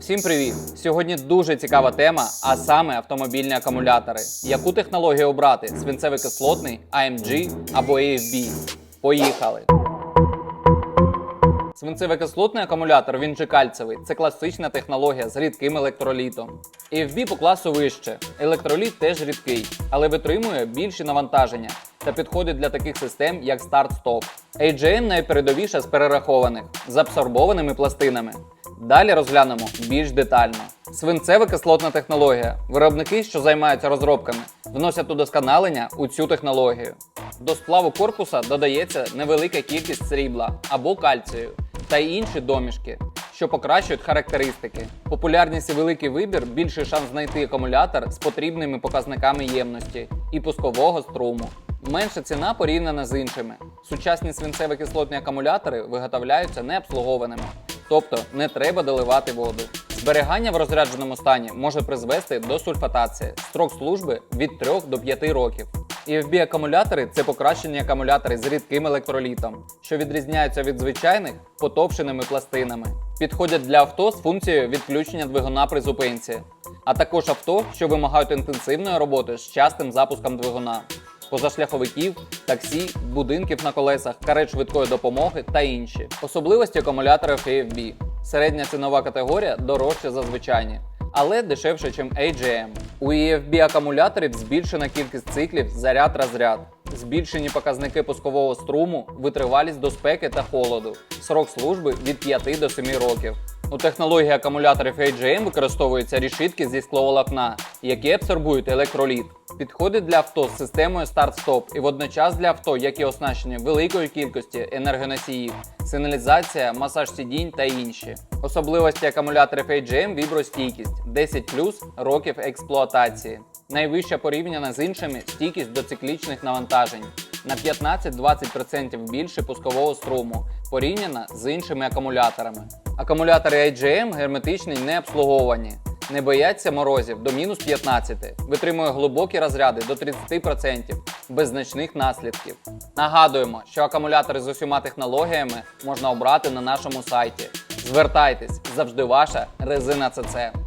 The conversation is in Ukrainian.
Всім привіт! Сьогодні дуже цікава тема, а саме автомобільні акумулятори. Яку технологію обрати? Свинцевий кислотний, AMG або AFB? Поїхали! Свинцево-кислотний акумулятор, він же кальцевий, це класична технологія з рідким електролітом. AFB по класу вище. Електроліт теж рідкий, але витримує більші навантаження та підходить для таких систем, як старт-стоп. AGM найпередовіша з перерахованих з абсорбованими пластинами. Далі розглянемо більш детально. Свинцева кислотна технологія. Виробники, що займаються розробками, вносять удосконалення у цю технологію. До сплаву корпуса додається невелика кількість срібла або кальцію та інші домішки, що покращують характеристики. Популярність і великий вибір більший шанс знайти акумулятор з потрібними показниками ємності і пускового струму. Менша ціна порівняна з іншими. Сучасні свинцево-кислотні акумулятори виготовляються необслугованими, тобто не треба доливати воду. Зберігання в розрядженому стані може призвести до сульфатації. Строк служби від 3 до 5 років. EFB акумулятори це покращені акумулятори з рідким електролітом, що відрізняються від звичайних потовшеними пластинами. Підходять для авто з функцією відключення двигуна при зупинці, а також авто, що вимагають інтенсивної роботи з частим запуском двигуна, позашляховиків, таксі, будинків на колесах, карет швидкої допомоги та інші. Особливості акумуляторів AFB. Середня цінова категорія дорожча за звичайні, але дешевше, ніж AGM. У EFB акумуляторів збільшена кількість циклів заряд-розряд, збільшені показники пускового струму, витривалість до спеки та холоду, срок служби від 5 до 7 років. У технології акумуляторів AGM використовуються рішітки зі скловолокна, які абсорбують електроліт. Підходить для авто з системою старт-стоп і водночас для авто, які оснащені великою кількістю енергоносіїв, сигналізація, масаж сидінь та інші. Особливості акумуляторів AGM вібростійкість 10 плюс років експлуатації. Найвища порівняна з іншими стійкість до циклічних навантажень на 15-20% більше пускового струму порівняно з іншими акумуляторами. Акумулятори IGM герметичні не обслуговані, не бояться морозів до мінус 15, витримує глибокі розряди до 30% без значних наслідків. Нагадуємо, що акумулятори з усіма технологіями можна обрати на нашому сайті. Звертайтесь, завжди ваша резина ЦЦ.